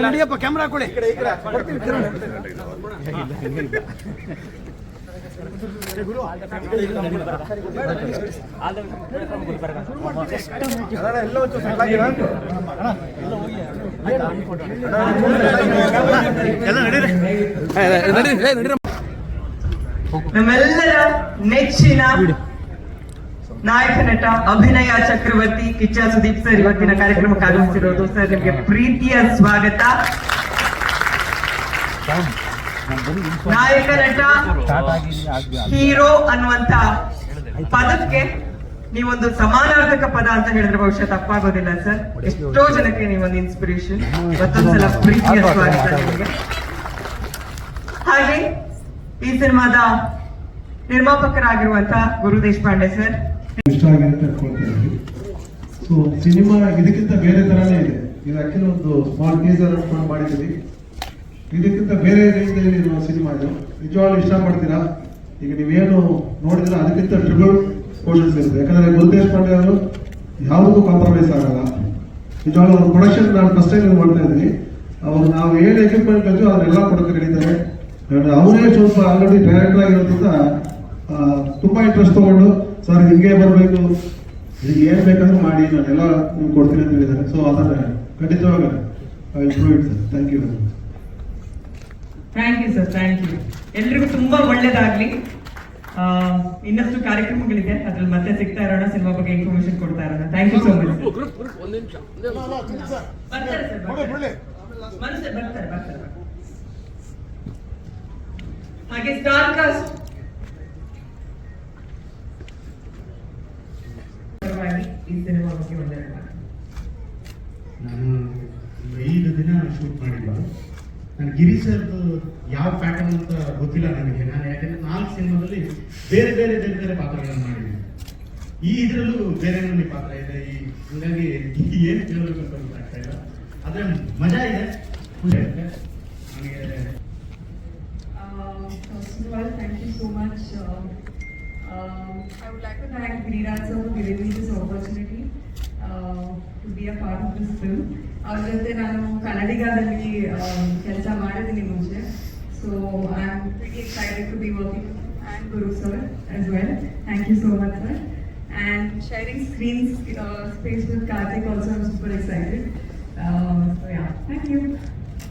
ನಡಿಯಪ್ಪ camera ಹಾಕೊಳ್ಳಿ ಎಲ್ಲ ಒಂಚೂರು ನಾಯಕ ನಟ ಅಭಿನಯ ಚಕ್ರವರ್ತಿ ಕಿಚ್ಚ ಸುದೀಪ್ ಸರ್ ಇವತ್ತಿನ ಕಾರ್ಯಕ್ರಮಕ್ಕೆ ಆಗಮಿಸಿರೋದು ಸರ್, ನಿಮಗೆ ಪ್ರೀತಿಯ ಸ್ವಾಗತ. ನಾಯಕ ನಟ, ಹೀರೋ ಅನ್ನುವಂತ ಪದಕ್ಕೆ ನೀವೊಂದು ಸಮಾನಾರ್ಥಕ ಪದ ಅಂತ ಹೇಳಿದ್ರೆ ಬಹುಶಃ ತಪ್ಪಾಗೋದಿಲ್ಲ, ಸರ್. ಎಷ್ಟೋ ಜನಕ್ಕೆ ನೀವೊಂದು ಇನ್ಸ್ಪಿರೇಷನ್ ಮತ್ತೊಂದ್ಸಲ ಪ್ರೀತಿಯ ಸ್ವಾಗತ ನಿಮಗೆ. ಹಾಗೆ ಈ ಸಿನಿಮಾದ ನಿರ್ಮಾಪಕರಾಗಿರುವಂತ ಗುರು ದೇಶಪಾಂಡೆ ಸರ್ ಇಷ್ಟ ಆಗಿದೆ ಅಂತ ಅನ್ಕೊಳ್ತಾ ಇದ್ವಿ ಸೊ ಸಿನಿಮಾ ಇದಕ್ಕಿಂತ ಬೇರೆ ತರಾನೇ ಇದೆ. ಇದು ಆಕ್ಚುಲಿ ಒಂದು ಸ್ಮಾಲ್ ಟೀಸರ್ ಕೂಡ ಮಾಡಿದ್ದೀವಿ. ಇದಕ್ಕಿಂತ ಬೇರೆ ರೀತಿಯಲ್ಲಿ ಇರುವ ಸಿನಿಮಾ ಇದು. ನಿಜವಾಗ್ಲೂ ಇಷ್ಟಪಡ್ತೀರಾ? ಈಗ ನೀವೇನು ನೋಡಿದ್ರೆ ಅದಕ್ಕಿಂತ ಟ್ರಿಬಲ್ ಪೋರ್ಷನ್ಸ್ ಇರುತ್ತೆ. ಯಾಕಂದ್ರೆ ಗುರುದೇಶ್ ಪಾಂಡೆ ಅವರು ಯಾವುದಕ್ಕೂ ಕಾಂಪ್ರಮೈಸ್ ಆಗಲ್ಲ. ನಿಜವಾಗ್ಲೂ ಅವ್ರ ಪ್ರೊಡಕ್ಷನ್ ನಾನು ಫಸ್ಟ್ ಟೈಮ್ ಮಾಡ್ತಾ ಇದ್ದೀನಿ. ಅವ್ರು ನಾವು ಏನು ಎಕ್ವಿಪ್ಮೆಂಟ್ ಬೇಕು ಅದನ್ನೆಲ್ಲ ಕೊಡೋಕೆ ನಡೀತಾರೆ ಅವರೇ ಸ್ವಲ್ಪ ಆಲ್ರೆಡಿ ಡೈರೆಕ್ಟರ್ ಆಗಿರೋದ್ರಿಂದ ತುಂಬಾ ಇಂಟ್ರೆಸ್ಟ್ ತಗೊಂಡು ಸರ್ ಹಿಂಗೆ ಬರಬೇಕು. ನಿಮ್ಗೆ ಏನ್ ಬೇಕಾದ್ರೂ ಮಾಡಿ ನಾನೆಲ್ಲ ನಿಮ್ಗೆ ಕೊಡ್ತೀನಿ ಅಂತ ಹೇಳಿದ್ದಾರೆ. ಸೊ ಅದರ ಖಂಡಿತವಾಗ I prove it sir thank you very much thank you sir thank you ಎಲ್ರಿಗೂ ತುಂಬಾ ಒಳ್ಳೇದಾಗ್ಲಿ. ಇನ್ನಷ್ಟು ಕಾರ್ಯಕ್ರಮಗಳಿದೆ. ಅದ್ರಲ್ಲಿ ಮತ್ತೆ ಸಿಗ್ತಾ ಇರೋಣ. ಸಿನಿಮಾ ಬಗ್ಗೆ ಇನ್ಫಾರ್ಮೇಶನ್ ಕೊಡ್ತಾ ಇರೋಣ. ಥ್ಯಾಂಕ್ ಯು ಸೋ ಮಚ್ ಬರ್ತಾರೆ ಹಾಗೆ ಸ್ಟಾರ್ ಕಾಸ್ಟ್ ಈ ಸಿನಿಮಾ ಬಗ್ಗೆ ಒಂದೆರಡು ಮಾತು. ನಾನು ಒಂದು ಐದು ದಿನ ಶೂಟ್ ಮಾಡಿಲ್ಲ ನಾನು ಗಿರಿ ಸರ್ದು ಯಾವ ಪ್ಯಾಟರ್ನ್ ಅಂತ ಗೊತ್ತಿಲ್ಲ ನನಗೆ. ನಾನು ಯಾಕಂದ್ರೆ ನಾಲ್ಕು ಸಿನಿಮಾದಲ್ಲಿ ಬೇರೆ ಬೇರೆ ಬೇರೆ ಬೇರೆ ಪಾತ್ರಗಳನ್ನು ಮಾಡಿದ್ದೀನಿ. ಈ ಇದರಲ್ಲೂ ಬೇರೆ ನನಗೆ ಪಾತ್ರ ಇದೆ. ಈ ಹಂಗಾಗಿ ಏನು ಕೇಳಬೇಕು ಅಂತ ಗೊತ್ತಾಗ್ತಾ ಇಲ್ಲ. ಆದರೆ ಮಜಾ ಇದೆ. ಖುಷಿ ಆಗುತ್ತೆ. ನನಗೆ Um, First I all, like you so much. Um, um, I would like to thank Virat sir for giving me this opportunity uh, ಅವ್ರ ಜೊತೆ ನಾನು ಕನ್ನಡಿಗದಲ್ಲಿ ಕೆಲಸ ಮಾಡಿದ್ದೀನಿ ಮುಂಚೆ. So I am very excited to be working and Guru sir as well thank you so much sir and sharing screen space with Karthik also I'm super excited so yeah thank you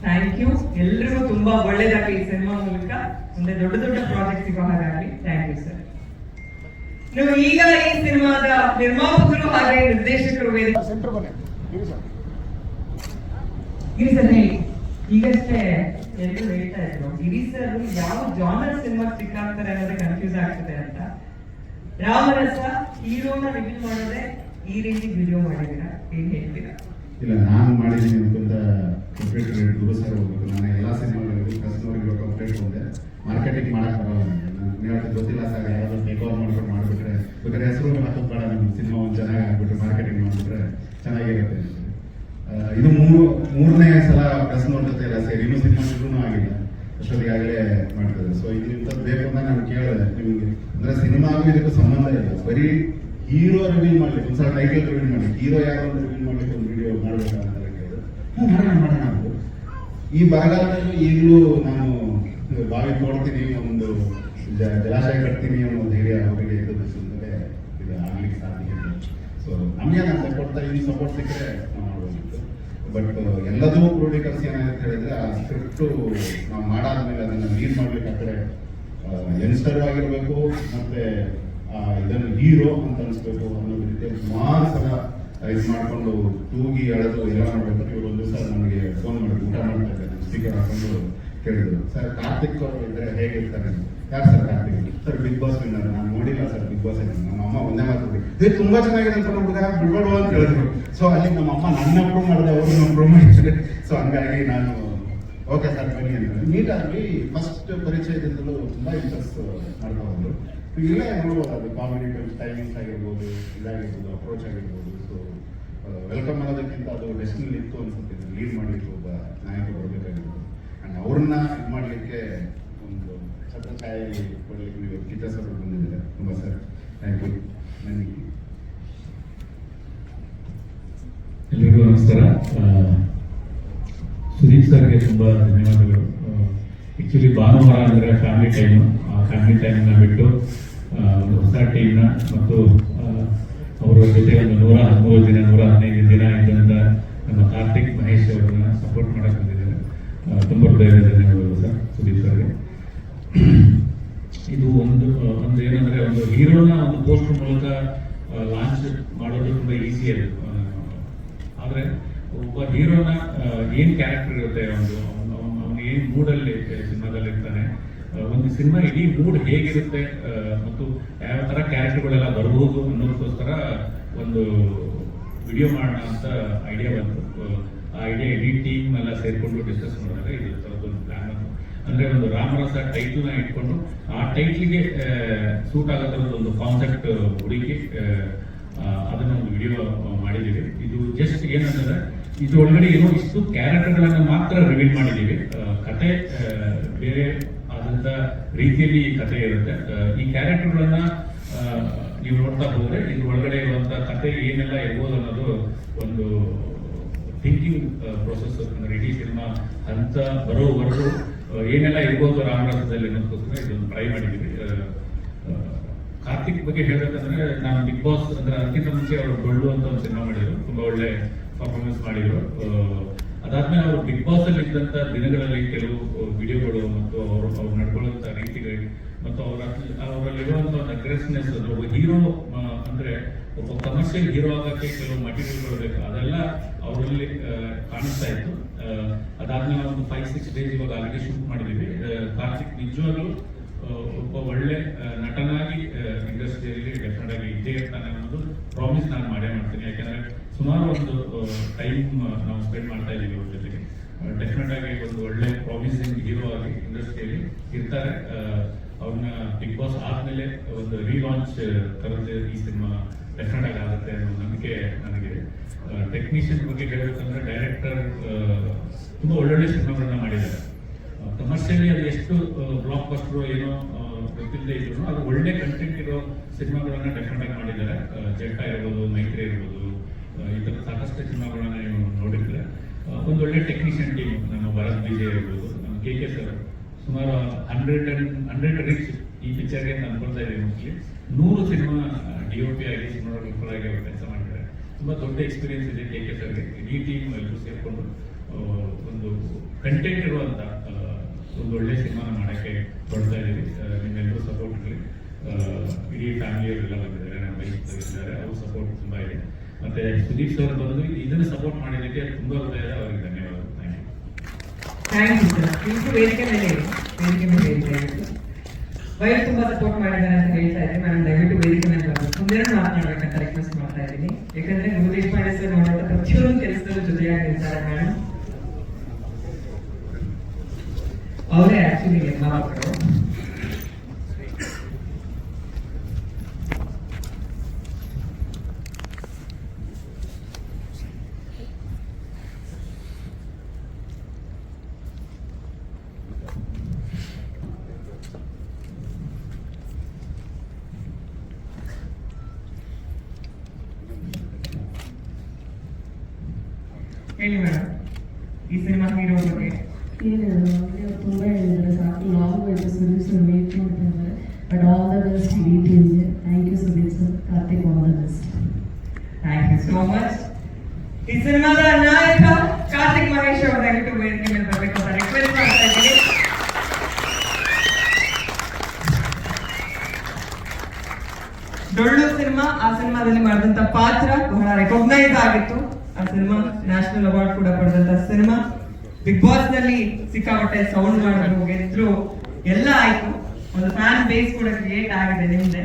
thank you ಎಲ್ರಿಗೂ ತುಂಬಾ ಒಳ್ಳೇದಾಗಲಿ ಈ cinema ಮೂಲಕ. ಮುಂದೆ ದೊಡ್ಡ ದೊಡ್ಡ project ಸಿಗೋ ಹಾಗಾಗಲಿ. Thank you sir ನೀವು ಈಗ ಈ ಸಿನಿಮಾದ ನಿರ್ಮಾಪಕರು ಹಾಗೆ ನಿರ್ದೇಶಕರು ವೇದಿಕೆ ಗಿರಿ ಈಗಷ್ಟೇ ಎಲ್ಲರೂ ಹೇಳ್ತಾ ಇದ್ರು ಗಿರಿ ಸರ್ ಯಾವ ಜಾನರ್ ಸಿನಿಮಾ ಸಿಕ್ಕಾಗ್ತಾರೆ ಅನ್ನೋದೇ ಕನ್ಫ್ಯೂಸ್ ಆಗ್ತದೆ ಅಂತ. ರಾಮರಸ ಹೀರೋನ ರಿವೀಲ್ ಮಾಡೋದೇ ಈ ರೀತಿ ವಿಡಿಯೋ ಮಾಡಿದೀರಾ ಏನ್ ಹೇಳ್ತೀರಾ? ಇಲ್ಲ, ನಾನು ಮಾಡಿದ್ದೀನಿ ಅಂತ ಕಂಪ್ಲೀಟ್ ಗುರು ಸರ್ ಹೋಗ್ಬೇಕು. ನಾನು ಎಲ್ಲ ಸಿನಿಮಾಗಳಿಗೂ ಕಸ್ಟಮರ್ಗಳು ಕಂಪ್ಲೀಟ್ ಹೋದೆ ಮಾರ್ಕೆಟಿಂಗ್ ಮಾಡಕ್ ಬರಲ್ಲ ನನಗೆ. ಗೊತ್ತಿಲ್ಲ ಸರ್, ಯಾರಾದ್ರೂ ಟೇಕ್ ಓವರ್ ಮಾಡ್ಕೊಂಡು ಮಾಡ್ಬಿಟ್ರೆ. ಬೇಕಾದ್ರೆ ಹೆಸರು ಹಾಕೋದು ಬೇಡ ನಮ್ಮ ಸಿನಿಮಾ ಒಂದು ಚೆನ್ನಾಗಿ ಆಗ್ಬಿಟ್ರೆ ಮಾರ್ಕೆಟಿಂಗ್ ಮಾಡಿಬಿಟ್ರೆ ಚೆನ್ನಾಗಿರುತ್ತೆ. ಇದು ಮೂರು, ಮೂರನೇ ಸಲ ಬಸ್ ಜೊತೆ ಇಲ್ಲ ಸೇರಿ. ಇನ್ನೂ ಸಿನಿಮಾ ಆಗಿಲ್ಲ. ಅಷ್ಟೊತ್ತಿಗಾಗಲೇ ಮಾಡ್ತದೆ ಸೊ ಇದು ಇಂಥದ್ದು ಬೇಕು ಅಂತ ನಾನು ಕೇಳಿದೆ ನಿಮಗೆ. ಅಂದ್ರೆ ಸಿನಿಮಾಗೂ ಇದಕ್ಕೂ ಸಂಬಂಧ ಇಲ್ಲ. ಬರೀ ಹೀರೋ ರಿವೀಲ್ ಮಾಡ್ಲಿಕ್ಕೆ, ಒಂದ್ಸಲ ಟೈಟಲ್ ರಿವೀಲ್ ಮಾಡಿ ಹೀರೋ ಯಾರು ಅಂತ ರಿವೀಲ್ ಮಾಡ್ಲಿಕ್ಕೆ ಒಂದು ವಿಡಿಯೋ ಮಾಡ್ಬೇಕಂತ ಕೇಳಿದ್ರು ಹ್ಞೂ ಮಾಡೋಣ. ಈ ಬರಗಾಲದಲ್ಲೂ ಈಗಲೂ ನಾನು ಬಾವಿ ನೋಡ್ತೀನಿ ಒಂದು ಜಲಾಶಯ ಕಟ್ತೀನಿ ಅನ್ನೋ ಧೈರ್ಯ ಅವರಿಗೆ ಇದು ಇದು ಆಗ್ಲಿಕ್ಕೆ ಸಾಧ್ಯ ಸೊ ನಮ್ಗೆ ನಾನು ಸಪೋರ್ಟ್ ಸಪೋರ್ಟ್ ಸಿಕ್ಕರೆ ಬಟ್ ಎಲ್ಲದೂ ಕ್ರೋಢೀಕರಿಸಿ ಏನಾಗುತ್ತೆ ಹೇಳಿದ್ರೆ, ಆ ಸ್ಕ್ರಿಪ್ಟು ನಾವು ಮಾಡಾದ್ಮೇಲೆ ಅದನ್ನು ಲೀಡ್ ಮಾಡ್ಬೇಕಾದ್ರೆ ಯಂಗ್ಸ್ಟರ್ ಆಗಿರಬೇಕು ಮತ್ತೆ ಇದನ್ನು ಹೀರೋ ಅಂತ ಅನಿಸ್ಬೇಕು ಅನ್ನೋದು ರೀತಿ ಸುಮಾರು ಸಲ ಇದು ಮಾಡಿಕೊಂಡು ತೂಗಿ ಅಳೆದು ಎಲ್ಲ ಮಾಡಬೇಕು. ಇವರು ಒಂದು ಸಲ ನನಗೆ ಫೋನ್ ಮಾಡಿ ಊಟ ಮಾಡ್ತಾ ಇದ್ದಾರೆ. ಸ್ಪೀಕರ್ ಹಾಕೊಂಡು ಕೇಳಿದರು. ಸರ್, ಕಾರ್ತಿಕ್ ಅವರು ಇದ್ರೆ ಹೇಗಿರ್ತಾರೆ ಯಾರು sir Karthik sir Bigg Boss winner ನಾನು ನೋಡಿಲ್ಲ ಸರ್ ಬಿಗ್ ಬಾಸ್ ನಮ್ಮ ಅಮ್ಮ ಒಂದೇ ಮಾತಾಡಿ ಇದು ತುಂಬಾ ಚೆನ್ನಾಗಿದೆ ಅಂತ ಹುಡುಗ ಬಿಡ್ಬೋದು ಅಂತ ಹೇಳಿದ್ರು. ಸೊ ಅಲ್ಲಿ ನಮ್ಮ ಅಮ್ಮ ನನ್ನ ಅಪ್ರೂವ್ ಮಾಡಿದೆ ಅವರು ಅಪ್ರೂವ್ ಮಾಡಿದ್ದಾರೆ ಸೊ ಹಂಗಾಗಿ ನಾನು ಓಕೆ ಸರ್ ಬನ್ನಿ ಅಂತ. ನೀಟಾಗಿ ಫಸ್ಟ್ ಪರಿಚಯದಿಂದಲೂ ತುಂಬ ಇಂಟ್ರೆಸ್ಟ್ ಮಾಡ್ತಾ ಇಲ್ಲೇ ನೋಡ್ಬೋದು ಕಾಮಿಡಿ ಟೈಮಿಂಗ್ಸ್ ಆಗಿರ್ಬೋದು, ಇದಾಗಿರ್ಬೋದು ಅಪ್ರೋಚ್ ಆಗಿರ್ಬೋದು. ಸೊ ವೆಲ್ಕಮ್ ಮಾಡೋದಕ್ಕಿಂತ ಅದು ಡೆಸ್ಟಿನಲ್ಲಿ ಇತ್ತು ಅನ್ಸುತ್ತೆ. ಲೀಡ್ ಮಾಡಲಿಕ್ಕೆ ಒಬ್ಬ ನಾಯಕ ಬರಬೇಕಾಗಿತ್ತು. ಆ್ಯಂಡ್ ಅವ್ರನ್ನ ಇದು ಮಾಡಲಿಕ್ಕೆ ಕಾಯಿ ಕೊಡಲಿಕ್ಕೆ ನೀವು ಕಿತಾಸ್ ಅವರು ಬಂದಿದ್ದೀರಾ ತುಂಬ ಸರ್ ಥ್ಯಾಂಕ್ ಯು ನನಗೆ ಎಲ್ಲರಿಗೂ ನಮಸ್ಕಾರ ಸುದೀಪ್ ಸರ್ಗೆ ತುಂಬ ಧನ್ಯವಾದಗಳು. ಆ್ಯಕ್ಚುಲಿ ಭಾನುವಾರ ಅಂದರೆ ಫ್ಯಾಮಿಲಿ ಟೈಮ್ ಆ ಫ್ಯಾಮಿಲಿ ಟೈಮನ್ನ ಬಿಟ್ಟು ಒಂದು ಹೊಸ ಟೀಮ್ನ ಮತ್ತು ಅವರ ಜೊತೆ ಒಂದು ನೂರ ಹದಿಮೂರು ದಿನ, ನೂರ ಹದಿನೈದು ದಿನ ಇದ್ದಂಥ ನಮ್ಮ ಕಾರ್ತಿಕ್ ಮಹೇಶ್ ಅವರನ್ನ ಸಪೋರ್ಟ್ ಮಾಡೋಕೆ ಬಂದಿದ್ದಾರೆ ತುಂಬ ಹೃದಯದ ಧನ್ಯವಾದ ಒಂದು ಏನಂದ್ರೆ ಒಂದು ಹೀರೋನ ಒಂದು ಪೋಸ್ಟ್ ಮೂಲಕ ಲಾಂಚ್ ಮಾಡೋದು ತುಂಬಾ ಈಸಿ ಅದು. ಆದ್ರೆ ಒಬ್ಬ ಹೀರೋನ ಏನ್ ಕ್ಯಾರೆಕ್ಟರ್ ಇರುತ್ತೆ ಒಂದು, ಅವನು ಏನ್ ಮೂಡಲ್ಲಿ ಸಿನಿಮಾದಲ್ಲಿ ಇರ್ತಾನೆ ಒಂದು ಸಿನಿಮಾ ಇಡೀ ಮೂಡ್ ಹೇಗಿರುತ್ತೆ ಮತ್ತು ಯಾವ ತರ ಕ್ಯಾರೆಕ್ಟರ್ಗಳೆಲ್ಲ ಬರಬಹುದು ಅನ್ನೋದಕ್ಕೋಸ್ಕರ ಒಂದು ವಿಡಿಯೋ ಮಾಡೋಣ ಅಂತ ಐಡಿಯಾ ಬಂತು. ಆ ಐಡಿಯಾ ಇಡೀ ಟೀಮ್ ಎಲ್ಲ ಸೇರಿಕೊಂಡು ಡಿಸ್ಕಸ್ ಮಾಡಿದಾಗ ಇದು ಪ್ಲಾನ್ ಅಂದ್ರೆ ಒಂದು ರಾಮರಸ ಟೈಟ್ಲನ್ನ ಇಟ್ಕೊಂಡು ಆ ಟೈಟ್ಲಿಗೆ ಸೂಟ್ ಆಗೋ ಥರದ್ದು ಒಂದು ಕಾನ್ಸೆಪ್ಟ್ ಹುಡುಕಿ ಅದನ್ನ ಒಂದು ವಿಡಿಯೋ ಮಾಡಿದ್ದೀವಿ. ಇದು ಜಸ್ಟ್ ಏನಂತಂದ್ರೆ, ಇದು ಒಳಗಡೆ ಏನೋ ಇಷ್ಟು ಕ್ಯಾರೆಕ್ಟರ್ಗಳನ್ನ ಮಾತ್ರ ರಿವೀಲ್ ಮಾಡಿದ್ದೀವಿ. ಕತೆ ಬೇರೆ ಆದಂಥ ರೀತಿಯಲ್ಲಿ ಈ ಕತೆ ಇರುತ್ತೆ. ಈ ಕ್ಯಾರೆಕ್ಟರ್ಗಳನ್ನ ನೀವು ನೋಡ್ತಾ ಹೋದ್ರೆ ಇದ್ರ ಒಳಗಡೆ ಇರುವಂತ ಕತೆ ಏನೆಲ್ಲ ಇರ್ಬೋದು ಅನ್ನೋದು ಒಂದು ಥಿಂಕಿಂಗ್ ಪ್ರೊಸೆಸ್ ಅಂದ್ರೆ ಇಡೀ ಸಿನಿಮಾ ಅಂತ ಬರೋವರೆಗೂ ಏನೆಲ್ಲ ಇರ್ಬೋದು ರಾಮರಾಜ್ಯದಲ್ಲಿ ಅನ್ನೋದಕ್ಕೋಸ್ಕರ ಇದನ್ನು ಟ್ರೈ ಮಾಡಿದ್ದೀವಿ. ಕಾರ್ತಿಕ್ ಬಗ್ಗೆ ಹೇಳಬೇಕಂದ್ರೆ ನಾನು ಬಿಗ್ ಬಾಸ್ ಅಂದ್ರೆ ಅದಕ್ಕಿಂತ ಮುಂಚೆ ಅವರು ಬಳ್ಳು ಅಂತ ಒಂದು ಸಿನಿಮಾ ಮಾಡಿದ್ರು. ತುಂಬಾ ಒಳ್ಳೆ ಪರ್ಫಾರ್ಮೆನ್ಸ್ ಮಾಡಿದ್ರು. ಅದಾದ್ಮೇಲೆ ಅವರು ಬಿಗ್ ಬಾಸ್ ಅಲ್ಲಿ ಇದ್ದಂತ ದಿನಗಳಲ್ಲಿ ಕೆಲವು ವಿಡಿಯೋಗಳು ಮತ್ತು ಅವರು, ಅವ್ರು ನಡ್ಕೊಳ್ಳುವಂತ ರೀತಿಗಳು ಮತ್ತು ಅವರ, ಅವರಲ್ಲಿರುವಂತ ಒಂದು ಅಗ್ರೆಸ್ನೆಸ್ ಹೀರೋ ಅಂದ್ರೆ ಒಬ್ಬ ಕಮರ್ಷಿಯಲ್ ಹೀರೋ ಆಗಕ್ಕೆ ಕೆಲವು ಮಟೀರಿಯಲ್ಗಳು ಬೇಕು ಅದೆಲ್ಲ ಅವರಲ್ಲಿ ಕಾಣಿಸ್ತಾ ಇತ್ತು. ಅದಾದ್ಮೇಲೆ ಒಂದು ಫೈವ್ ಸಿಕ್ಸ್ ಡೇಸ್ ಇವಾಗ ಆಲ್ರೆಡಿ ಶೂಟ್ ಮಾಡಿದೀವಿ ಆ, ಕಾರ್ತಿಕ್ ನಿಜವಾಗ್ಲೂ ಒಬ್ಬ ಒಳ್ಳೆ ನಟನಾಗಿ ಇಂಡಸ್ಟ್ರಿಯಲ್ಲಿ ಡೆಫಿನೆಟ್ ಆಗಿ ಇದ್ದೇ ಇರ್ತಾನೆ ಅನ್ನೋದು ಪ್ರಾಮಿಸ್ ನಾನು ಮಾಡೇ ಮಾಡ್ತೀನಿ. ಯಾಕಂದ್ರೆ ಸುಮಾರು ಒಂದು ಟೈಮ್ ನಾವು ಸ್ಪೆಂಡ್ ಮಾಡ್ತಾ ಇದ್ದೀವಿ ಅವ್ರ ಜೊತೆಗೆ. ಡೆಫಿನೆಟ್ ಆಗಿ ಒಂದು ಒಳ್ಳೆ ಪ್ರಾಮಿಸಿಂಗ್ ಹೀರೋ ಆಗಿ ಇಂಡಸ್ಟ್ರಿಯಲ್ಲಿ ಇರ್ತಾರೆ. ಅವ್ರನ್ನ ಬಿಗ್ ಬಾಸ್ ಆದ್ಮೇಲೆ ಒಂದು ರೀಲಾಂಚ್ ತರದ್ದು ಈ ಸಿನಿಮಾ ಡೆಫಿನೆಟ್ ಆಗುತ್ತೆ ಅನ್ನೋ ನಂಬಿಕೆ ನನಗಿದೆ. ಟೆಕ್ನಿಷಿಯನ್ ಬಗ್ಗೆ ಹೇಳಬೇಕಂದ್ರೆ ಡೈರೆಕ್ಟರ್ ತುಂಬ ಒಳ್ಳೊಳ್ಳೆ ಸಿನಿಮಾಗಳನ್ನ ಮಾಡಿದ್ದಾರೆ. ಕಮರ್ಷಿಯಲಿ ಅದು ಎಷ್ಟು ಬ್ಲಾಕ್ ಬಸ್ಟ್ರು ಏನೋ ಗೊತ್ತಿಲ್ಲದೆ ಇದ್ರು ಅದು ಒಳ್ಳೆ ಕಂಟೆಂಟ್ ಇರೋ ಸಿನಿಮಾಗಳನ್ನ ಡೆಫಿನೆಟ್ ಮಾಡಿದ್ದಾರೆ. ಜಟ್ಟ ಇರ್ಬೋದು, ಮೈತ್ರಿ ಇರ್ಬೋದು ಈ ಥರ ಸಾಕಷ್ಟು ಸಿನಿಮಾಗಳನ್ನ ನೀವು ನೋಡಿದ್ರೆ ಒಂದು ಒಳ್ಳೆ ಟೆಕ್ನಿಷಿಯನ್ ಟೀಮ್ ನಮ್ಮ ಭರತ್ ವಿಜಯ್ ಇರ್ಬೋದು, ನಮ್ಮ ಕೆ ಕೆ ಸರ್ ಸುಮಾರು ಹಂಡ್ರೆಡ್ ಅಂಡ್ ಹಂಡ್ರೆಡ್ ರೀಚ್ ಈ ಪಿಕ್ಚರ್ಗೆ ಅಂತ ಅನ್ಕೊಳ್ತಾ ಇದ್ದೀನಿ ಮೋಸ್ಟ್ಲಿ ನೂರು ಸಿನಿಮಾ ಡಿ ಒ ಪಿ ಆಗಿ ಸುಮಾರು ಆಗಿ ಅವರು ಕೆಲಸ ಮಾಡಿದ್ದಾರೆ. ತುಂಬಾ ದೊಡ್ಡ ಎಕ್ಸ್ಪೀರಿಯನ್ಸ್ ಇದೆ ಕೆ ಕೆ ಸರ್ಗೆ ಇಡೀ ಟೀಮ್ ಎಲ್ಲರೂ ಸೇರಿಕೊಂಡು ಒಂದು ಕಂಟೆಂಟ್ ಇರುವಂಥ ಒಂದು ಒಳ್ಳೆ ಸಿನಿಮಾನ ಮಾಡಕ್ಕೆ ಕೊಡ್ತಾ ಇದ್ದೀವಿ. ನಿಮ್ಮೆಲ್ಲರೂ ಸಪೋರ್ಟ್ ಇರಲಿ ಇಡೀ ಫ್ಯಾಮಿಲಿಯವರೆಲ್ಲ ಬಂದಿದ್ದಾರೆ, ನಮ್ಮ ವೈಫ್ ಇದ್ದಾರೆ ಅವ್ರ ಸಪೋರ್ಟ್ ತುಂಬಾ ಇದೆ. ಮತ್ತೆ ಸುದೀಪ್ ಸರ್ ಬಂದು ಇದನ್ನು ಸಪೋರ್ಟ್ ಮಾಡಿದ್ದಕ್ಕೆ ತುಂಬಾ ಹೃದಯದ ಅವರಿಗೆ ಧನ್ಯವಾದ. ಥ್ಯಾಂಕ್ ಯು ಥ್ಯಾಂಕ್ ಯು ವೇದಿಕೆ ಮೇಲೆ ವೇದಿಕೆ ಮೇಲೆ ವೈಫ್ ತುಂಬಾ ಸಪೋರ್ಟ್ ಮಾಡಿದ್ದಾರೆ ಅಂತ ಹೇಳ್ತಾ ಇದ್ದೀನಿ ನಾನು ದಯವಿಟ್ಟು ವೇದಿಕೆ ಮೇಲೆ ಬರ್ಬೇಕು ಮುಂದೆರಡು ಮಾತನಾಡ್ಬೇಕಂತ ರಿಕ್ವೆಸ್ಟ್ ಮಾಡ್ತಾ ಇದ್ದೀನಿ. ಯಾಕಂದ್ರೆ ಗುರು ದೇಶಪಾಂಡೆ ಸರ್ ಮಾಡುವಂತ ಪ್ರತಿಯೊಂದು ಕೆಲಸದಲ್ಲೂ ಜೊತೆಯಾಗಿ ನಿಲ್ತಾರೆ ಮೇಡಮ್ ಅವರೇ ಆಕ್ಚುಲಿ ನಿರ್ಮಾಪಕರು. ಹೇಳಿ ಮೇಡಮ್ ಈ ಸಿನಿಮಾ ಹೀರೋ ಬಗ್ಗೆ ಏನಿಲ್ಲ ಅವ್ರು ತುಂಬ ಹೇಳಿದ್ದಾರೆ ಸಾಕು ಲಾಂಗ್ ಆಯ್ತು ಸುದೀಪ್ ಸರ್ ವೇಟ್ ಮಾಡ್ತಾ ಇದ್ದಾರೆ ಬಟ್ ಆಲ್ ದ ಬೆಸ್ಟ್ ಇಡೀ ಟೀಮ್ಗೆ thank you Sudeep sir Karthik all the best thank you so much ಈ ಸಿನಿಮಾದ ನಾಯಕ ಕಾರ್ತಿಕ್ ಮಹೇಶ್ ಅವರ ದಯವಿಟ್ಟು ವೇದಿಕೆ ಮೇಲೆ ಬರಬೇಕು ಅಂತ ರಿಕ್ವೆಸ್ಟ್ ಮಾಡ್ತಾ ಇದ್ದೀನಿ ಡೊಳ್ಳು ಸಿನಿಮಾ ಆ ಸಿನಿಮಾದಲ್ಲಿ ಮಾಡಿದಂತ ಪಾತ್ರ ಬಹಳ ರೆಕಗ್ನೈಸ್ ಆಗಿತ್ತು ಆ ಸಿನಿಮಾ ನ್ಯಾಷನಲ್ ಅವಾರ್ಡ್ ಕೂಡ ಪಡೆದಂತ ಸಿನಿಮಾ ಬಿಗ್ ಬಾಸ್ನಲ್ಲಿ ಸಿಕ್ಕಾಪಟ್ಟೆ ಸೌಂಡ್ ಮಾಡಿದ್ರು ಗೆದ್ರು ಎಲ್ಲ ಆಯ್ತು. ಒಂದು ಫ್ಯಾನ್ ಬೇಸ್ ಕೂಡ ಕ್ರಿಯೇಟ್ ಆಗಿದೆ ನಿಮ್ದೆ.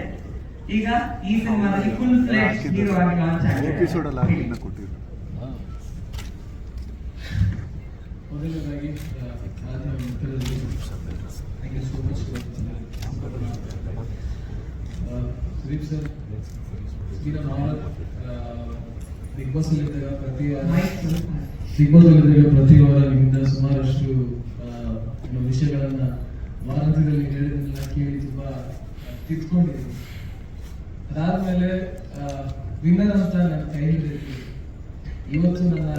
ಈಗ ಈ ಸಿನಿಮಾದಲ್ಲಿ ಫುಲ್ ಫ್ಲೆಶ್ ಹೀರೋ ಆಗಿ ಲಾಂಚ್ ಎಪಿಸೋಡ್ ಅಲ್ಲಿ ಆಗಿದೆ ಆಗಿದ್ದನ್ನ ಕೊಟ್ಟಿದ್ರು. ಮೊದಲನೇದಾಗಿ ಮಾಧ್ಯಮ ಮಿತ್ರರಲ್ಲಿ thank you so much Sudeep sir been an honour Bigg Boss ಅಲ್ಲಿದ್ದಾಗ ಪ್ರತಿ ವಾರ ಬಿಗ್ ಬಾಸ್ ಅಲ್ಲಿದ್ದಾಗ ಪ್ರತಿ ವಾರ ನಿಮ್ಮಿಂದ ಸುಮಾರಷ್ಟು ವಿಷಯಗಳನ್ನ ವಾರಾಂತ್ಯದಲ್ಲಿ ಹೇಳಿದ್ರೆ ಕೇಳಿ ತುಂಬಾ ತಿದ್ಕೊಂಡಿದ್ದೀನಿ. ಅದಾದ್ಮೇಲೆ ವಿನ್ನರ್ ಅಂತ ನನ್ನ ಕೈಯಲ್ಲಿ ಇವತ್ತು ನನ್ನ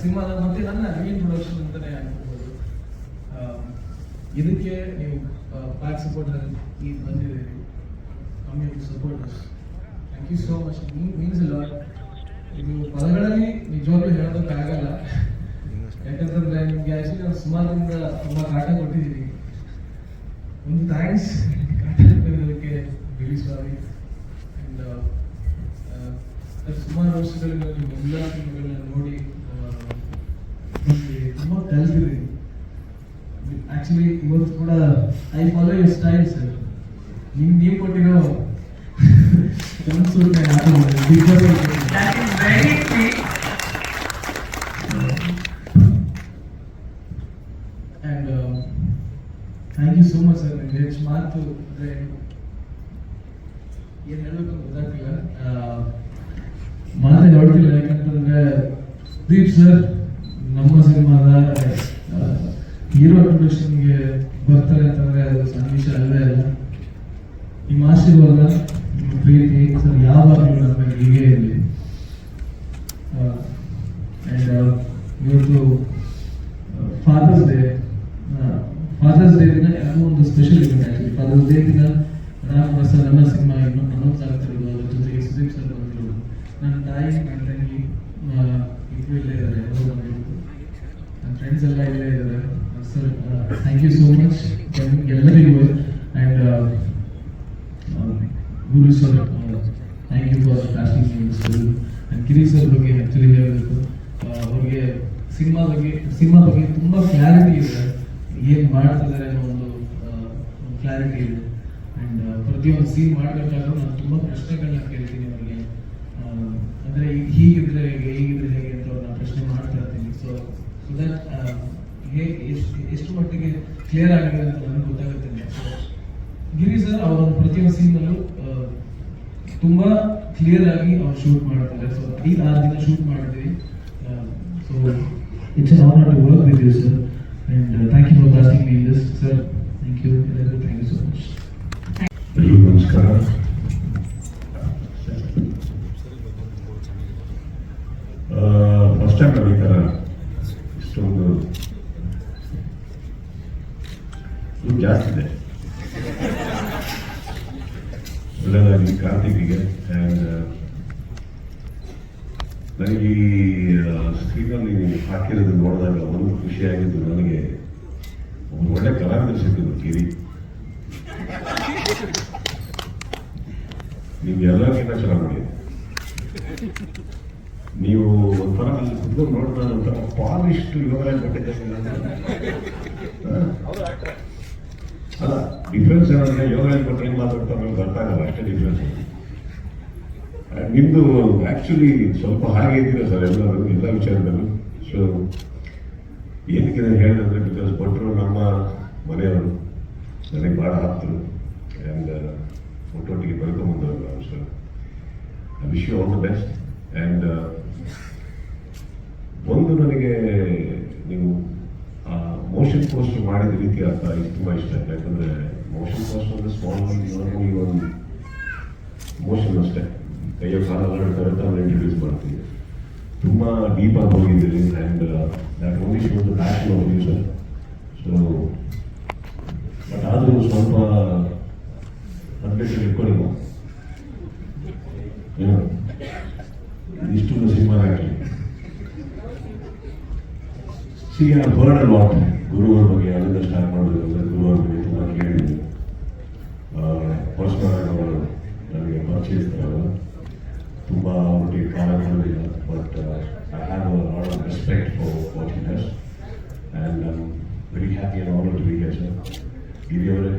ಸಿನಿಮಾದ ಮತ್ತೆ ನನ್ನ ಪ್ರೊಡಕ್ಷನ್ ಅಂತಾನೆ ಅನ್ಕೋಬಹುದು ಇದಕ್ಕೆ ನೀವು ಬ್ಯಾಕ್ ಸಪೋರ್ಟ್ ಈಗ ಬಂದಿದ್ದೀರಿ. ಕಮ್ಮಿ supporters thank you so much means lot ಇದು ಪದಗಳಲ್ಲಿ ನಿಜವಾಗ್ಲೂ ಹೇಳೋದಕ್ಕಾಗಲ್ಲ ಯಾಕಂತಂದ್ರೆ ನಿಮ್ಗೆ ಆಕ್ಚುಲಿ ನಾನು ಸುಮಾರಿಂದ ತುಂಬಾ ಕಾಟ ಕೊಟ್ಟಿದ್ದೀನಿ. ಒಂದು ಥ್ಯಾಂಕ್ಸ್ ಕಾಟ ಕೊಟ್ಟಿರೋದಕ್ಕೆ ಬಿಳಿ ಸ್ವಾಮಿ ಸುಮಾರು ವರ್ಷಗಳಿಂದ ನೀವು ಎಲ್ಲ ಫಿಲ್ಮ್ಗಳನ್ನ ನೋಡಿ ತುಂಬ ಕಲ್ತಿದ್ದೀನಿ ಆಕ್ಚುಲಿ ಇವತ್ತು ಕೂಡ I follow your style sir ನಿಮ್ಗೆ ನೀವು ಕೊಟ್ಟಿರೋ ಕನಸು Bigg Boss That is very sweet. And thank you so much sir ನನಗೆ ಹೆಚ್ಚು ಮಾತು ಅಂದರೆ ಏನು ಹೇಳಬೇಕು ಅಂತ ಗೊತ್ತಾಗ್ತಿಲ್ಲ ಮಾತೇ ಹೊಡ್ತಿಲ್ಲ ಯಾಕಂತಂದ್ರೆ ದೀಪ್ ಸರ್ ನಮ್ಮ ಸಿನಿಮಾದ ಹೀರೋ ಇಂಟ್ರೊಡಕ್ಷನ್ಗೆ ಬರ್ತಾರೆ ಅಂತಂದ್ರೆ ಅದು ಸಣ್ಣ ವಿಷಯ ಅಲ್ಲವೇ ಅಲ್ಲ ನಿಮ್ಮ ಆಶೀರ್ವಾದ ನಿಮ್ಮ ಪ್ರೀತಿ ಸರ್ ಯಾವಾಗಲೂ ನಮ್ಮ ಹೀಗೆ ಇರಲಿ ಆ್ಯಂಡ್ ಇವತ್ತು ಫಾದರ್ಸ್ ಡೇ ಫಾದರ್ಸ್ ಡೇ ದಿನ ಅದು ಒಂದು special event actually father's day ದಿನ ರಾಮ್ ಸರ್ ನನ್ನ ಸಿನಿಮಾ ಇನ್ನು ಅನೌನ್ಸ್ ಆಗ್ತಿರೋದು ಅದ್ರ ಜೊತೆಗೆ ಸುದೀಪ್ ಸರ್ ಬಂದಿರೋದು ನನ್ನ ತಾಯಿ ನನ್ನ ತಂಗಿ ಇಬ್ಬರು ಇಲ್ಲೇ ಇದ್ದಾರೆ ಎಲ್ಲರೂ ಬಂದಿರೋದು ನನ್ನ ಫ್ರೆಂಡ್ಸ್ ಇದ್ದಾರೆ. Sir thank you so much ಎಲ್ಲರಿಗೂ. And Guru sir thank you for casting and Giri sir ಬಗ್ಗೆ ಆ್ಯಕ್ಚುಲಿ ಹೇಳಬೇಕು. ಅವ್ರಿಗೆ ಸಿನಿಮಾ ಬಗ್ಗೆ ಸಿನಿಮಾ ಬಗ್ಗೆ ತುಂಬ ಕ್ಲಾರಿಟಿ ಇದೆ. ಏನು ಮಾಡ್ತಿದ್ದಾರೆ ಅನ್ನೋ ಒಂದು ಕ್ಲಾರಿಟಿ ಇದೆ. ಆ್ಯಂಡ್ ಪ್ರತಿಯೊಂದು ಸೀನ್ ಮಾಡಬೇಕಾದ್ರೂ ನಾನು ತುಂಬ ಪ್ರಶ್ನೆಗಳನ್ನ ಕೇಳ್ತೀನಿ ಅವರಿಗೆ. ಅಂದರೆ ಹೀಗಿದ್ರೆ ಹೇಗೆ ಹೀಗಿದ್ರೆ ಹೇಗೆ ಅಂತ ಅವ್ರನ್ನ ಪ್ರಶ್ನೆ ಮಾಡ್ತಾ ಇರ್ತೀನಿ. ಸೊ ಸೊ ದಟ್ ಹೇಗೆ ಎಷ್ಟು ಎಷ್ಟು ಮಟ್ಟಿಗೆ ಕ್ಲಿಯರ್ ಆಗಿದೆ ಅಂತ ನನಗೆ ಗೊತ್ತಾಗುತ್ತೆ ಸೊ ಗಿರಿ ಸರ್ ಅವರ ಪ್ರತಿಯೊಂದು ಸೀನಲ್ಲೂ ತುಂಬಾ ಕ್ಲಿಯರ್ ಆಗಿ ಅವ್ರು ಶೂಟ್ ಮಾಡ್ತಾರೆ ಸೊ ಐದು ಆರು ದಿನ ಶೂಟ್ ಮಾಡಿದ್ವಿ so it's an honour to work with you sir and thank you for casting me this sir thank you ಎಲ್ಲರಿಗೂ ಥ್ಯಾಂಕ್ ಯು ಸೊ ಮಚ್ ಎಲ್ರಿಗೂ ನಮಸ್ಕಾರ ಫಸ್ಟ್ ಟೈಮ್ ನಾವು ಈ ಥರ ಇಷ್ಟೊಂದು ಇದು ಜಾಸ್ತಿ ಇದೆ ಒಳ್ಳೆಯದಾಗಿ ಕಾರ್ತಿಕ್ಗೆ ಆ್ಯಂಡ್ ನನಗೆ ಈ ಸ್ಕ್ರೀನಲ್ಲಿ ಹಾಕಿರೋದು ನೋಡಿದಾಗ ಒಂದು ಖುಷಿಯಾಗಿದ್ದು ನನಗೆ ಒಂದು ಕಿರಿ. ನೀವು ಎಲ್ಲರಿಗಿಂತ ಚೆನ್ನಾಗಿ ನೀವು ಒಂಥರ ಅಲ್ಲಿ ಕುತ್ಕೊಂಡು ನೋಡಿದ್ರೆ ಒಂಥರ ಪಾಲಿಸ್ಟ್ ಯೋಗ ಅಲ್ಲ ಡಿಫ್ರೆನ್ಸ್ ಏನಂದ್ರೆ ಯೋಗ ಕೊಟ್ಟರೆ ಮಾತಾಡ್ತಾರೆ ನಮ್ಗೆ ಅರ್ಥ ಆಗಲ್ಲ ಅಷ್ಟೇ ಡಿಫ್ರೆನ್ಸ್ ನಿಮ್ದು ಆಕ್ಚುಲಿ ಸ್ವಲ್ಪ ಹಾಗೆ ಇದ್ದೀರಾ ಸರ್, ಎಲ್ಲರೂ ಎಲ್ಲ ವಿಚಾರದಲ್ಲೂ? ಸೊ ಏನಕ್ಕೆ ಹೇಳಿದ್ರೆ? ಬಿಕಾಸ್ ಭಟ್ರು ನಮ್ಮ ಮನೆಯವರು ನನಗೆ ಭಾಳ ಹತ್ತರು ಆ್ಯಂಡ್ ಒಟ್ಟೊಟ್ಟಿಗೆ ಬರ್ಕೊಂಬಂದವರು ನಾವು sir. I wish you all the best and ಒಂದು ನನಗೆ ನೀವು ಮೋಷನ್ ಪೋಸ್ಟ್ ಮಾಡಿದ ರೀತಿ ಅರ್ಥ ಇದು ತುಂಬ ಇಷ್ಟ ಯಾಕಂದರೆ ಮೋಷನ್ ಪೋಸ್ಟ್ ಅಂದರೆ ಸ್ಮಾಲ್ ಈ ಒಂದು ಮೋಷನ್ ಅಷ್ಟೇ. ಕೈಯ ಕಾಲ ಅಲ್ಲಾಡ್ತಾರೆ ಅಂತ ನಾನು ಇಂಟ್ರೊಡ್ಯೂಸ್ ಮಾಡ್ತೀನಿ ತುಂಬ ಡೀಪ್ ಆಗಿ ಹೋಗಿದ್ದೀರಿ. And that only show the passion of you sir so but ಆದರೂ ಸ್ವಲ್ಪ ಅಪ್ಡೇಷನ್ ಇಟ್ಕೊಳ್ಳಿ. ಏನು ಇಷ್ಟು ಸಿನಿಮಾ ಆಗಲಿ. ಬರ್ಡ್ ಅ ಲಾಟ್ ಗುರುವರ ಬಗ್ಗೆ ಅಲ್ಲಿಂದ ಸ್ಟಾರ್ಟ್ ಮಾಡೋದು ಗುರುವರ ಬಗ್ಗೆ ತುಂಬ ಕೇಳಿದ್ವಿ ಆಗಿ ಅವರು ನನಗೆ ಪರಿಚಯಿಸ್ತಾರಲ್ಲ ತುಂಬ ಅವ್ರಿಗೆ ಕಾಲ ಕೊಡೋದಿಲ್ಲ but I have a lot of respect for what and I very happy and to be sir ಹಿರಿಯವರೇ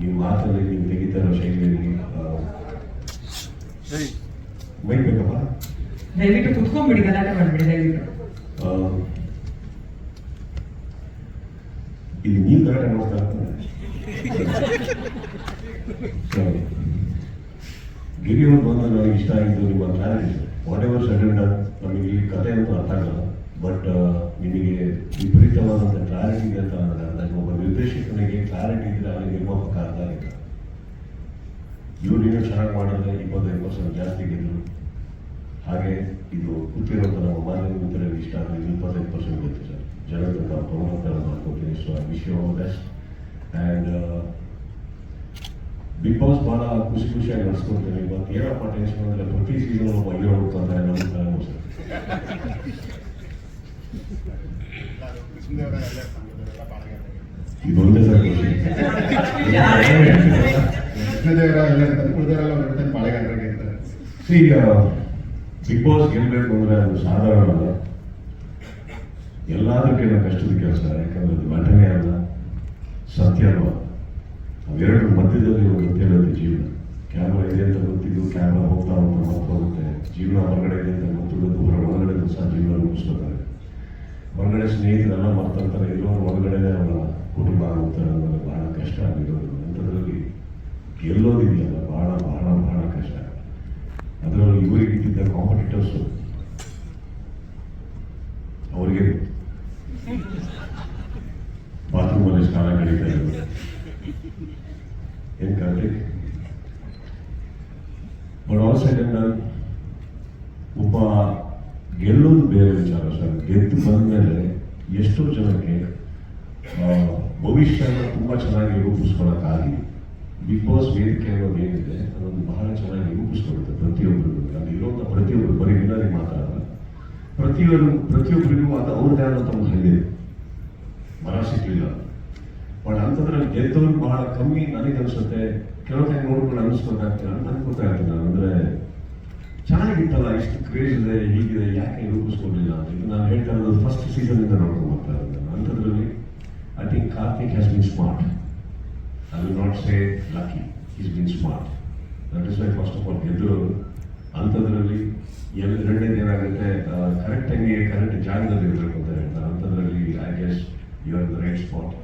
ನಿಮ್ಮ ಮಾತಲ್ಲಿ ನೀವು ತೆಗಿತಾ ಇರೋ ಶೈಲಿಯಲ್ಲಿ ಮೈಕ್ ಬೇಕಪ್ಪ? ದಯವಿಟ್ಟು ಕುತ್ಕೊಂಡ್ಬಿಡಿ ಗಲಾಟೆ ಮಾಡ್ಬಿಡಿ ದಯವಿಟ್ಟು. ಇಲ್ಲಿ ನೀವು ಗಲಾಟೆ ಮಾಡ್ತಾ ಗಿರಿಯವರು ಬಂದು ನನಗೆ ಇಷ್ಟ ಆಗಿದ್ದು ನಿಮ್ಮ ಕ್ಲಾರಿಟಿ ವಾಟ್ ಎವರ್ ಸೆಟಲ್ಡ್ ನಮಗೆ ಈ ಕಥೆ ಅಂತೂ ಅರ್ಥ ಆಗಲ್ಲ. ಬಟ್ ನಿಮಗೆ ವಿಪರೀತವಾದಂಥ ಕ್ಲಾರಿಟಿ ಇದೆ ಅಂತ ನನಗೆ ಅರ್ಥ ಆಯ್ತು. ಒಬ್ಬ ನಿರ್ದೇಶಕನಿಗೆ ಕ್ಲಾರಿಟಿ ಇದ್ರೆ ಅವರಿಗೆ ನಿರ್ಮಾಪಕ ಇವ್ರು ಇನ್ನೂ ಚೆನ್ನಾಗಿ ಮಾಡಿದ್ರೆ ಇಪ್ಪತ್ತೈದು ಪರ್ಸೆಂಟ್ ಜಾಸ್ತಿ ಗೆದ್ದರು ಹಾಗೆ ಇದು ಕೂತಿರುವಂಥ ನಮ್ಮ ಮಾಧ್ಯಮ ಕಡೆ ಇಷ್ಟ ಆದರೆ ಇಪ್ಪತ್ತೈದು ಪರ್ಸೆಂಟ್ ಗೆದ್ದು ಸರ್. ಜನರಿಂದ ತೊಂಬತ್ತರ ಮಾಡ್ಕೊತೀನಿ so I wish you all best and Bigg Boss ಭಾಳ ಖುಷಿ ಖುಷಿಯಾಗಿ ನಡೆಸ್ಕೊಡ್ತೀನಿ. ಇವತ್ತು ಏನಪ್ಪ ಟೆನ್ಷನ್ ಅಂದರೆ ಪ್ರತಿ ಸೀಸನ್ ಒಬ್ಬ ಹೀರೋ ಹೋಗ್ತಾರೆ ನಮ್ಮ ಪ್ಲಾನ್ ಸರ್ ಉಳಿದವರೆಲ್ಲ ಇರ್ತಾರೆ ಪಾಳೆಗಾರರಿಗೆ ಈಗ ಬಿಗ್ ಬಾಸ್ ಗೆಲ್ಲಬೇಕು ಅಂದರೆ ಅದು ಸಾಧಾರಣ ಅಲ್ಲ. ಎಲ್ಲದಕ್ಕಿಂತ ಕಷ್ಟದ ಕೆಲಸ ಯಾಕಂದ್ರೆ ಅದು ನಟನೆ ಅಲ್ಲ ಸತ್ಯ ಅವೆರಡು ಅವೆರಡರ ಮಧ್ಯದಲ್ಲಿ ಒಂದು ಗೊತ್ತಿರುತ್ತೆ ಜೀವನ. ಕ್ಯಾಮ್ರಾ ಇದೆ ಅಂತ ಗೊತ್ತಿದ್ದು ಕ್ಯಾಮ್ರಾ ಹೋಗ್ತಾ ಹೋಗ್ತಾ ಹೋಗ್ತಾ ಹೋಗುತ್ತೆ. ಜೀವನ ಹೊರಗಡೆ ಇದೆ ಅಂತ ಗೊತ್ತಿರೋದು ಹೊರ ಒಳಗಡೆ ಸಹ ಜೀವನ ರೂಪಿಸ್ಕೊತಾರೆ. ಹೊರಗಡೆ ಸ್ನೇಹಿತರೆಲ್ಲ ಮಾತಾಡ್ತಾರೆ ಎಲ್ಲರೂ ಹೊರಗಡೆನೆ ಅವರ ಕುಟುಂಬ ಅನ್ನೋದು ಬಹಳ ಕಷ್ಟ ಆಗಿರೋದು. ಅಂಥದ್ರಲ್ಲಿ ಗೆಲ್ಲೋದಿದೆಯಲ್ಲ, ಬಹಳ ಬಹಳ ಬಹಳ ಕಷ್ಟ. ಅದರಲ್ಲಿ ಇವರಿಗೆ ಇದ್ದಿದ್ದ ಕಾಂಪಿಟೇಟರ್ಸು ಅವರಿಗೆ ಬಾತ್ರೂಮಲ್ಲಿ ಸ್ನಾನ ಕಳೀತಾ ಇದ್ರು. ಏನ್ ಕಾರ್ತಿಕ್? ಬಟ್ ಆಲ್ ಸೈಡ್ ಒಬ್ಬ ಗೆಲ್ಲೋದು ಬೇರೆ ವಿಚಾರ ಸರ್. ಗೆದ್ದು ಬಂದ ಮೇಲೆ ಎಷ್ಟೋ ಜನಕ್ಕೆ ಭವಿಷ್ಯನ ತುಂಬಾ ಚೆನ್ನಾಗಿ ರೂಪಿಸ್ಕೊಳಕ್ಕಾಗಿ ಬಿಗ್ ಬಾಸ್ ವೇದಿಕೆ ಅನ್ನೋದು ಏನಿದೆ, ಅದೊಂದು ಬಹಳ ಚೆನ್ನಾಗಿ ರೂಪಿಸ್ಕೊಳ್ತದೆ ಪ್ರತಿಯೊಬ್ಬರಿಗೂ ಅಲ್ಲಿ ಇರೋಂಥ ಪ್ರತಿಯೊಬ್ಬರು, ಬರೀ ಮಾತ್ರ ಮಾತಾಡಲ್ಲ ಪ್ರತಿಯೊಬ್ಬರು ಪ್ರತಿಯೊಬ್ಬರಿಗೂ ಅದು ಅವ್ರದ್ದೇ ಆದಂಥ ಒಂದು ಹಳ್ಳಿ ಮರ ಬಟ್ ಅಂಥದ್ರಲ್ಲಿ ಗೆದ್ದವ್ರು ಬಹಳ ಕಮ್ಮಿ ನನಗೆ ಅನಿಸುತ್ತೆ. ಕೆಲವು ಟೈಮ್ ನೋಡ್ಕೊಂಡು ಅನಿಸ್ಕೊಂಡಾಗ್ತೀನಿ ಅಂತ ಅನ್ಕೋತಾ ಅಂದರೆ ನಾನು ಅಂದ್ರೆ ಚೆನ್ನಾಗಿತ್ತಲ್ಲ, ಇಷ್ಟು ಕ್ರೇಜ್ ಇದೆ, ಹೀಗಿದೆ, ಯಾಕೆ ರೂಪಿಸ್ಕೊಂಡಿಲ್ಲ ಅಂತ. ನಾನು ಹೇಳ್ತಾ ಇರೋದು ಫಸ್ಟ್ ಸೀಸನ್ ಇಂದ ನೋಡ್ಕೊಂಡು ಬರ್ತಾ ಇರೋದು. ಅಂಥದ್ರಲ್ಲಿ I think Karthik has been smart I will not say lucky is been smart that is why first of all ಗೆದ್ದಿರೋರು ಅಂಥದ್ರಲ್ಲಿ ಎಲ್ಲ ಎರಡನೇದು ಏನಾಗುತ್ತೆ ಕರೆಕ್ಟ್ ಆಗಿ ಕರೆಕ್ಟ್ ಜಾಗದಲ್ಲಿ ಇರಬೇಕು ಅಂತ ಹೇಳ್ತಾರೆ ಅಂಥದ್ರಲ್ಲಿ I guess you are the right spot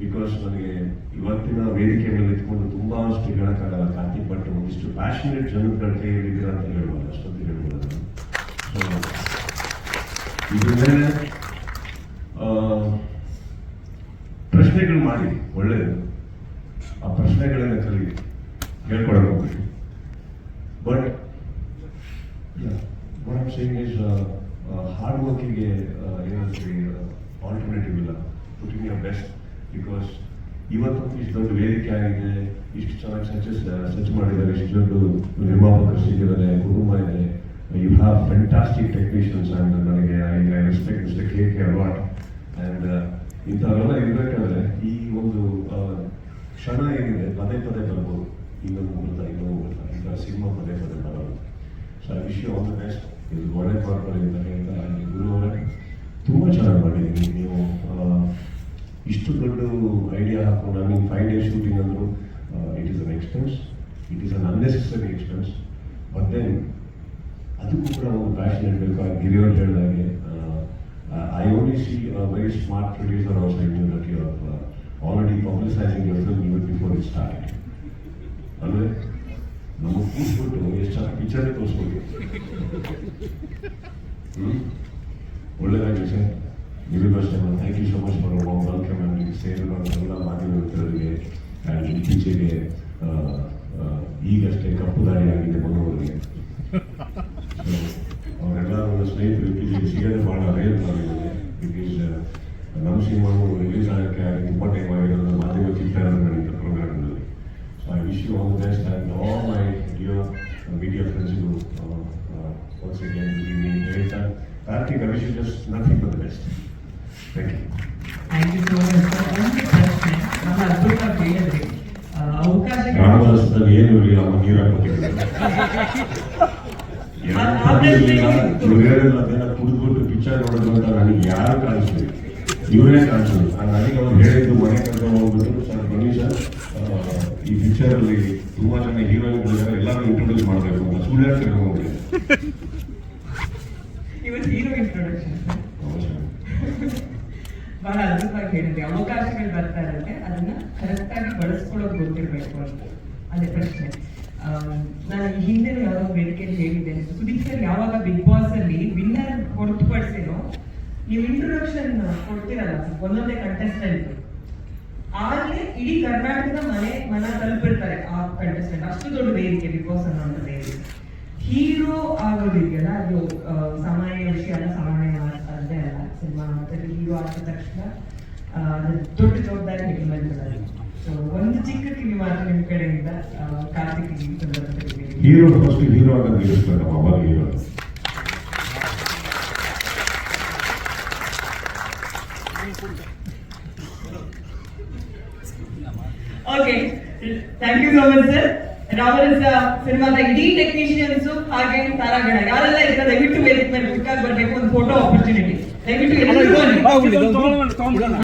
because ನನಗೆ ಇವತ್ತಿನ ವೇದಿಕೆ ಮೇಲೆ ಇಟ್ಕೊಂಡು ತುಂಬಾ ಅಷ್ಟು ಹೇಳೋಕ್ಕಾಗಲ್ಲ ಕಾರ್ತಿಕ್ ಭಟ್ ಒಂದಿಷ್ಟು ಪ್ಯಾಷನೇಟ್ ಜನಗಳ ಕೈಯಲ್ಲಿದ್ದೀರಾ ಅಂತ ಹೇಳ್ಬೋದು ಅಷ್ಟೊಂದು ಹೇಳ್ಬೋದು ಇದ್ರ ಮೇಲೆ ಪ್ರಶ್ನೆಗಳು ಮಾಡಿ ಒಳ್ಳೆಯದು ಆ ಪ್ರಶ್ನೆಗಳನ್ನ ಕಲಿ ಹೇಳ್ಕೊಡಕ್ ಹೋಗ್ಬೇಡಿ. ಬಟ್ ವಾಟ್ ಇಸ್ ಹಾರ್ಡ್ ವರ್ಕಿಂಗ್ಗೆ ಏನಂತೀವಿ ಆಲ್ಟರ್ನೇಟಿವ್ ಇಲ್ಲ. ಪುಟಿಂಗ್ ಯರ್ ಬೆಸ್ಟ್ ಬಿಕಾಸ್ ಇವತ್ತು ಇಷ್ಟು ದೊಡ್ಡ ವೇದಿಕೆ ಆಗಿದೆ, ಇಷ್ಟು ಚೆನ್ನಾಗಿ ಸಜೆಸ್ ಸರ್ಚ್ ಮಾಡಿದ್ದಾರೆ, ಇಷ್ಟು ದೊಡ್ಡ ನಿರ್ಮಾಪಕರು ಸಿಗಿದ್ದಾರೆ ಕುಟುಂಬ ಇದೆ you have fantastic technicians and ನನಗೆ I I respect mister K K a lot and ಇಂಥವೆಲ್ಲ ಇರಬೇಕಾದ್ರೆ ಈ ಒಂದು ಕ್ಷಣ ಏನಿದೆ, ಪದೇ ಪದೇ ಬರ್ಬೋದು. ಇನ್ನೊಂದು ಮುಹೂರ್ತ ಇನ್ನೊಂದು ಮುಹೂರ್ತ ಇಂಥ ಸಿನಿಮಾ ಪದೇ ಪದೇ ಬರೋದು so I wish you all the best ಇದು ಒಳ್ಳೆ ಮಾಡ್ಕೊಳ್ಳಿ ಅಂತ ಹೇಳ್ತಾ ಗುರು ಅವರೇ ತುಂಬ ಚೆನ್ನಾಗಿ ಮಾಡಿದ್ದೀನಿ ನೀವು ಇಷ್ಟು ದೊಡ್ಡ ಐಡಿಯಾ ಹಾಕೊಂಡು ಐ ಫೈವ್ ಡೇಸ್ ಶೂಟಿಂಗ್ ಅಂದರು it is an expense it is an unnecessary expense but then ಅದಕ್ಕೂ ಕೂಡ ಒಂದು ಪ್ಯಾಷನ್ ಇರಬೇಕು. ಆ ಗಿರಿಯವ್ರು ಹೇಳಿದಾಗೆ I only see very smart producer also that, you you already publicising your film even before it started. ಅಂದರೆ ನಮಗೆ ಎಷ್ಟು ಚೆನ್ನಾಗಿ ಪಿಕ್ಚರ್ ತೋರಿಸ್ಬೋದು ಹ್ಞೂ ಒಳ್ಳೆಯದಾಗಲಿ ಸರ್ ನಿಮಗೂ ಅಷ್ಟೇ thank you so much for welcome and ಸೇರಿರುವ ಎಲ್ಲ ಮಾಧ್ಯಮಗಳಿಗೆ ಆ್ಯಂಡ್ ಇತ್ತೀಚೆಗೆ ಈಗಷ್ಟೇ ಕಪ್ಪು ದಾರಿ ಆಗಿದೆ ಮನೋರಿಗೆ ನನ್ನ ಸ್ನೇಹಿತರು ಇತ್ತೀಚೆಗೆ ಸಿಗೋದೇ ಭಾಳ ರೇರ್ ಮಾಡಿದ್ದಾರೆ ಬಿಕಾಸ್ ನಮ್ಮ ಸಿನಿಮಾನು ರಿಲೀಸ್ ಆಗೋಕ್ಕೆ ತುಂಬ ಟೈಮ್ ಆಗಿರೋದು ಮಾಧ್ಯಮ ಸಿಗ್ತಾ ಇರೋದು ನಡೀತಾರೆ ಪ್ರೋಗ್ರಾಮ್ನಲ್ಲಿ so I wish you all the best and all my dear media ಫ್ರೆಂಡ್ಸ್ಗೂ once again good evening ಹೇಳ್ತಾ Karthik I wish you just nothing but the best thank you thank you so much ಒಂದು ಪ್ರಶ್ನೆ ನಮ್ಮ ಅದ್ಭುತವಾಗಿ ಹೇಳಿದ್ರಿ ಆ, ಅವಕಾಶಗಳು ರಾಮದಾಸದಲ್ಲಿ ಏನು ಇರಲಿಲ್ಲ ಅಮ್ಮ ನೀರು ಇವ್ರು ಹೇಳಿಲ್ಲ ಅದನ್ನ ಕುಡಿದ್ಬಿಟ್ಟು ಪಿಕ್ಚರ್ ನೋಡೋದು ಅಂತ ನನಗೆ ಯಾರು ಕಾಣಿಸ್ತೀವಿ ಇವರೇ ಕಾಣಿಸೋದು ನನಗೆ ಅವ್ರು ಹೇಳಿದ್ದು ಮನೆ ಕರ್ಕೊಂಡು ಹೋಗ್ಬಿಟ್ಟು ಸರ್ ಬನ್ನಿ ಸರ್. ಈ ಪಿಕ್ಚರ್ ಅಲ್ಲಿ ತುಂಬಾ ಜನ ಹೀರೋಯಿನ್ಗಳಿದ್ದಾರೆ ಎಲ್ಲರೂ ಇಂಟ್ರೊಡ್ಯೂಸ್ ಮಾಡಬೇಕು ಸ್ಟೂಡೆಂಟ್ ಕರ್ಕೊಂಡು ಇಂಟ್ರೊಡಕ್ಷನ್ ಬಹಳ ಅದ್ಭುತವಾಗಿ ಹೇಳಿದೆ ಅವಕಾಶಗಳು ಬರ್ತಾ ಇರುತ್ತೆ. ಅದನ್ನ ಕರೆಕ್ಟ್ ಆಗಿ ಬಳಸ್ಕೊಳ್ಳೋದು ಗೊತ್ತಿರಬೇಕು ಅಂತ ಅದೇ ಪ್ರಶ್ನೆ. ನಾನು ಹಿಂದೆನೂ ಯಾವಾಗ ವೇದಿಕೆಯಲ್ಲಿ ಹೇಳಿದ್ದೆ. ಸುದೀಪ್ ಸರ್ ಯಾವಾಗ ಬಿಗ್ ಬಾಸ್ ಅಲ್ಲಿ ವಿನ್ನರ್ ಹೊರತುಪಡಿಸಿನೋ ನೀವು ಇಂಟ್ರೊಡಕ್ಷನ್ ಕೊಡ್ತೀರಲ್ಲ, ಒಂದೊಂದೇ ಕಂಟೆಸ್ಟೆಂಟ್ ಆಗಲೇ ಇಡೀ ಕರ್ನಾಟಕದ ಮನೆ, ಮನ ತಲುಪಿರ್ತಾರೆ ಆ ಕಂಟೆಸ್ಟೆಂಟ್ ಅಷ್ಟು ದೊಡ್ಡ ವೇದಿಕೆ ಬಿಗ್ ಬಾಸ್ ಅನ್ನೋ ಹೀರೋ ಆಗೋದಿದೆಯಲ್ಲ ಅದು ಸಾಮಾನ್ಯ ವಿಷಯ ಅಲ್ಲ, ಸಾಮಾನ್ಯ ಅಲ್ಲದೆ ಅಲ್ಲ, ಸಿನಿಮಾ ಹೀರೋ ಆದ ತಕ್ಷಣ ದೊಡ್ಡ ಜವಾಬ್ದಾರಿ ನಿಮ್ಮ So, ಒಂದು ಚಿಕ್ಕ ಕಿವಿ ಮಾತು ನಿಮ್ಮ ಕಡೆಯಿಂದ ಕಾರ್ತಿಕ್ ಹೀರೋ ಫಸ್ಟ್ ಹೀರೋ ಆಗೋದು ನಮ್ಮ ಅವಾಗ hero okay thank you so much sir Ramarasa ಸಿನಿಮಾದ ಇಡೀ ಟೆಕ್ನಿಷಿಯನ್ಸ್ ಹಾಗೆ ತಾರಾಗಣ ಯಾರೆಲ್ಲ ಇರ್ತಾರೆ ದಯವಿಟ್ಟು ವೇದಿಕೆ ಮೇಲೆ ಬರಬೇಕು ಒಂದು ಫೋಟೋ ಆಪರ್ಚುನಿಟಿ ದಯವಿಟ್ಟು.